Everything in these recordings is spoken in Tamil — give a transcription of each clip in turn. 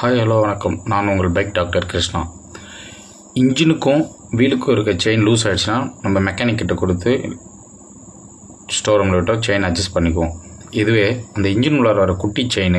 ஹாய் ஹலோ வணக்கம். நான் உங்கள் பைக் டாக்டர் கிருஷ்ணா. இன்ஜினுக்கும் வீலுக்கும் இருக்க செயின் லூஸ் ஆகிடுச்சுன்னா நம்ம மெக்கானிக் கிட்ட கொடுத்து ஸ்டோர் ரூமில் விட்டோ செயின் அட்ஜஸ்ட் பண்ணிக்குவோம். இதுவே அந்த இன்ஜின் உள்ளார வர குட்டி செயின்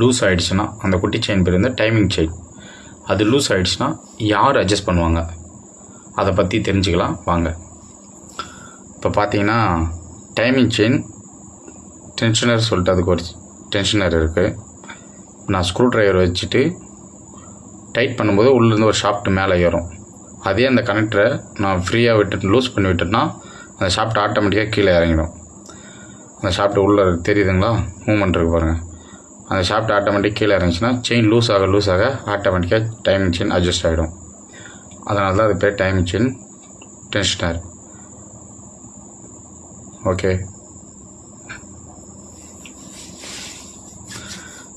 லூஸ் ஆகிடுச்சுன்னா அந்த குட்டி செயின் பேர் வந்து டைமிங் செயின் அது லூஸ் ஆகிடுச்சுன்னா யார் அட்ஜஸ்ட் பண்ணுவாங்க? அதை பற்றி தெரிஞ்சுக்கலாம் வாங்க. இப்போ பார்த்தீங்கன்னா டைமிங் செயின் டென்ஷனர் சொல்லிட்டு அதுக்கு ஒரு டென்ஷனர் இருக்குது நான் ஸ்க்ரூ ட்ரைவர் வச்சுட்டு டைட் பண்ணும்போது உள்ளேருந்து ஒரு ஷாஃப்ட் மேலே ஏறும். அதே அந்த கனெக்டரை நான் ஃப்ரீயாக விட்டுட்டு லூஸ் பண்ணி விட்டுட்டேன்னா அந்த ஷாஃப்ட் ஆட்டோமேட்டிக்காக கீழே இறங்கிடும். அந்த ஷாஃப்ட் உள்ளே தெரியுதுங்களா? மூமெண்ட் இருக்கு பாருங்கள் அந்த ஷாஃப்ட் ஆட்டோமேட்டிக் கீழே இறங்கிச்சுன்னா செயின் லூஸ் ஆக லூஸ் ஆக ஆட்டோமேட்டிக்காக டைமிங் செயின் அட்ஜஸ்ட் ஆகிடும் அதனால தான் அது பேர் timing chain tensioner okay